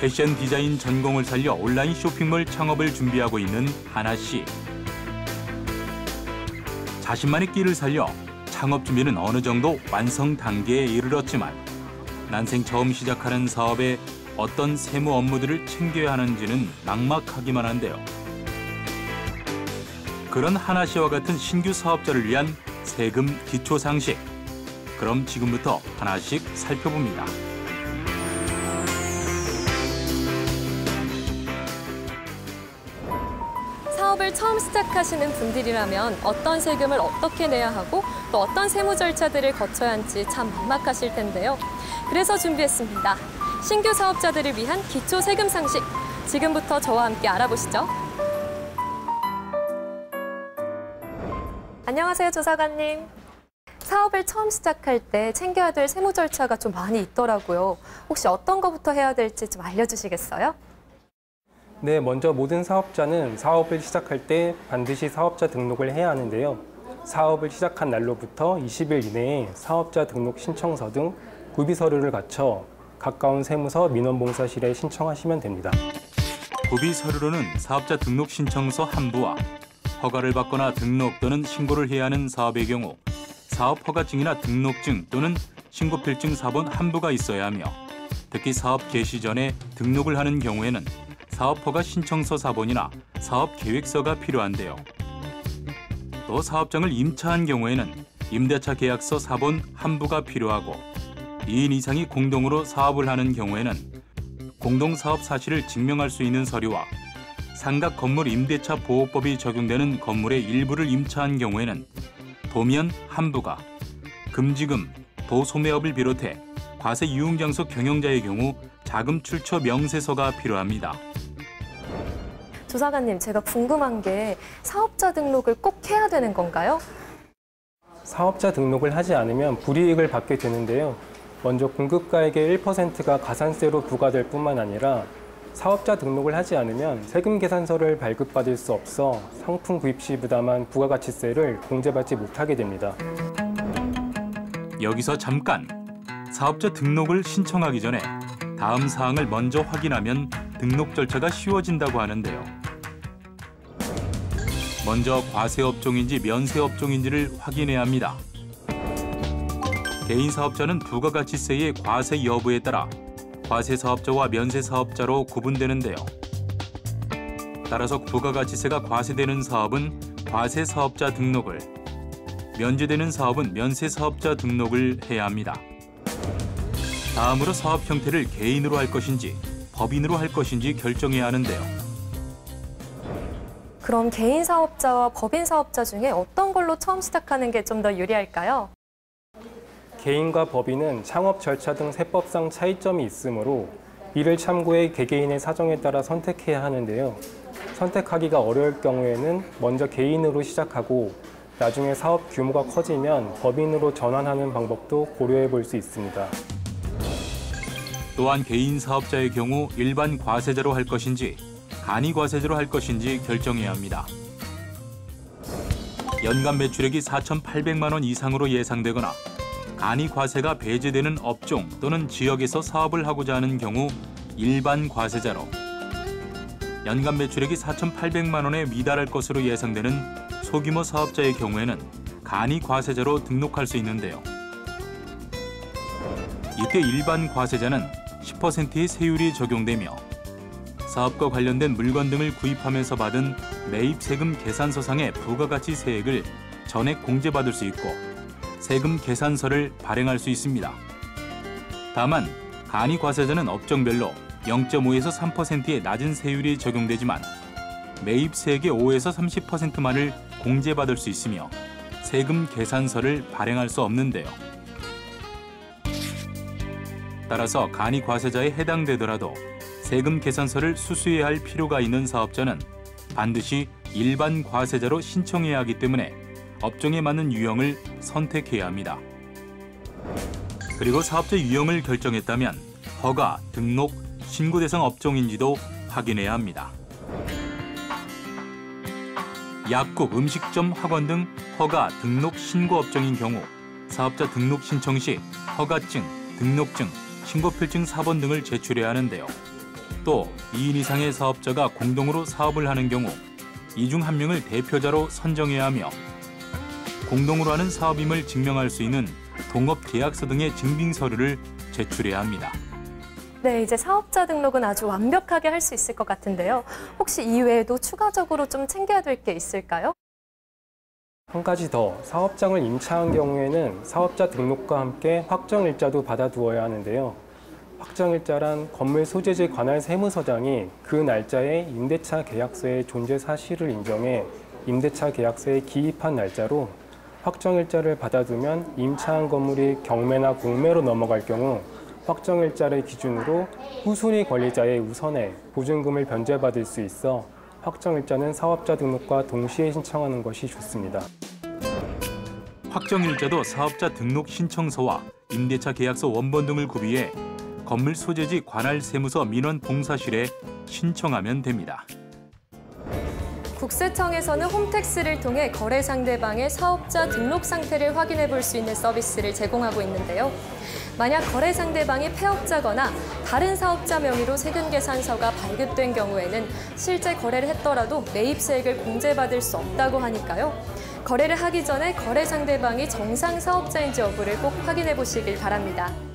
패션 디자인 전공을 살려 온라인 쇼핑몰 창업을 준비하고 있는 하나 씨. 자신만의 끼를 살려 창업 준비는 어느 정도 완성 단계에 이르렀지만 난생 처음 시작하는 사업에 어떤 세무 업무들을 챙겨야 하는지는 막막하기만 한데요. 그런 하나 씨와 같은 신규 사업자를 위한 세금 기초 상식. 그럼 지금부터 하나씩 살펴봅니다. 사업을 처음 시작하시는 분들이라면 어떤 세금을 어떻게 내야 하고 또 어떤 세무 절차들을 거쳐야 할지 참 막막하실 텐데요. 그래서 준비했습니다. 신규 사업자들을 위한 기초 세금 상식. 지금부터 저와 함께 알아보시죠. 안녕하세요, 조사관님. 사업을 처음 시작할 때 챙겨야 될 세무 절차가 좀 많이 있더라고요. 혹시 어떤 것부터 해야 될지 좀 알려주시겠어요? 네, 먼저 모든 사업자는 사업을 시작할 때 반드시 사업자 등록을 해야 하는데요. 사업을 시작한 날로부터 20일 이내에 사업자 등록 신청서 등 구비 서류를 갖춰 가까운 세무서 민원봉사실에 신청하시면 됩니다. 구비 서류로는 사업자 등록 신청서 한 부와 허가를 받거나 등록 또는 신고를 해야 하는 사업의 경우 사업 허가증이나 등록증 또는 신고필증 사본 한 부가 있어야 하며 특히 사업 개시 전에 등록을 하는 경우에는 사업 허가 신청서 사본이나 사업 계획서가 필요한데요. 또 사업장을 임차한 경우에는 임대차 계약서 사본 한 부가 필요하고 2인 이상이 공동으로 사업을 하는 경우에는 공동 사업 사실을 증명할 수 있는 서류와 상각 건물 임대차 보호법이 적용되는 건물의 일부를 임차한 경우에는 도면 한 부가 금지금, 도소매업을 비롯해 과세 유흥장소 경영자의 경우 자금 출처 명세서가 필요합니다. 조사관님, 제가 궁금한 게 사업자 등록을 꼭 해야 되는 건가요? 사업자 등록을 하지 않으면 불이익을 받게 되는데요. 먼저 공급가액의 1%가 가산세로 부과될 뿐만 아니라 사업자 등록을 하지 않으면 세금 계산서를 발급받을 수 없어 상품 구입 시 부담한 부가가치세를 공제받지 못하게 됩니다. 여기서 잠깐 사업자 등록을 신청하기 전에 다음 사항을 먼저 확인하면 등록 절차가 쉬워진다고 하는데요. 먼저 과세업종인지 면세업종인지를 확인해야 합니다. 개인 사업자는 부가가치세의 과세 여부에 따라 과세 사업자와 면세 사업자로 구분되는데요. 따라서 부가가치세가 과세되는 사업은 과세 사업자 등록을, 면제되는 사업은 면세 사업자 등록을 해야 합니다. 다음으로 사업 형태를 개인으로 할 것인지 법인으로 할 것인지 결정해야 하는데요. 그럼 개인 사업자와 법인 사업자 중에 어떤 걸로 처음 시작하는 게 좀 더 유리할까요? 개인과 법인은 창업 절차 등 세법상 차이점이 있으므로 이를 참고해 개개인의 사정에 따라 선택해야 하는데요. 선택하기가 어려울 경우에는 먼저 개인으로 시작하고 나중에 사업 규모가 커지면 법인으로 전환하는 방법도 고려해 볼 수 있습니다. 또한 개인 사업자의 경우 일반 과세자로 할 것인지 간이 과세자로 할 것인지 결정해야 합니다. 연간 매출액이 4,800만 원 이상으로 예상되거나 간이 과세가 배제되는 업종 또는 지역에서 사업을 하고자 하는 경우 일반 과세자로 연간 매출액이 4,800만 원에 미달할 것으로 예상되는 소규모 사업자의 경우에는 간이 과세자로 등록할 수 있는데요. 이때 일반 과세자는 10%의 세율이 적용되며 사업과 관련된 물건 등을 구입하면서 받은 매입 세금 계산서상의 부가가치 세액을 전액 공제받을 수 있고 세금 계산서를 발행할 수 있습니다. 다만 간이 과세자는 업종별로 0.5에서 3%의 낮은 세율이 적용되지만 매입 세액의 5에서 30%만을 공제받을 수 있으며 세금 계산서를 발행할 수 없는데요. 따라서 간이 과세자에 해당되더라도 세금 계산서를 수수해야 할 필요가 있는 사업자는 반드시 일반 과세자로 신청해야 하기 때문에 업종에 맞는 유형을 선택해야 합니다. 그리고 사업자 유형을 결정했다면 허가, 등록, 신고 대상 업종인지도 확인해야 합니다. 약국, 음식점, 학원 등 허가, 등록, 신고 업종인 경우 사업자 등록 신청 시 허가증, 등록증, 신고필증 사본 등을 제출해야 하는데요. 또 2인 이상의 사업자가 공동으로 사업을 하는 경우 이 중 한 명을 대표자로 선정해야 하며 공동으로 하는 사업임을 증명할 수 있는 동업 계약서 등의 증빙 서류를 제출해야 합니다. 네, 이제 사업자 등록은 아주 완벽하게 할 수 있을 것 같은데요. 혹시 이외에도 추가적으로 좀 챙겨야 될 게 있을까요? 한 가지 더 사업장을 임차한 경우에는 사업자 등록과 함께 확정일자도 받아두어야 하는데요. 확정일자란 건물 소재지 관할 세무서장이 그 날짜에 임대차 계약서의 존재 사실을 인정해 임대차 계약서에 기입한 날짜로 확정일자를 받아두면 임차한 건물이 경매나 공매로 넘어갈 경우 확정일자를 기준으로 후순위 권리자의 우선에 보증금을 변제받을 수 있어 확정일자는 사업자 등록과 동시에 신청하는 것이 좋습니다. 확정일자도 사업자 등록 신청서와 임대차 계약서 원본 등을 구비해 건물 소재지 관할 세무서 민원 봉사실에 신청하면 됩니다. 국세청에서는 홈택스를 통해 거래 상대방의 사업자 등록 상태를 확인해 볼 수 있는 서비스를 제공하고 있는데요. 만약 거래 상대방이 폐업자거나 다른 사업자 명의로 세금 계산서가 발급된 경우에는 실제 거래를 했더라도 매입세액을 공제받을 수 없다고 하니까요. 거래를 하기 전에 거래 상대방이 정상 사업자인지 여부를 꼭 확인해 보시길 바랍니다.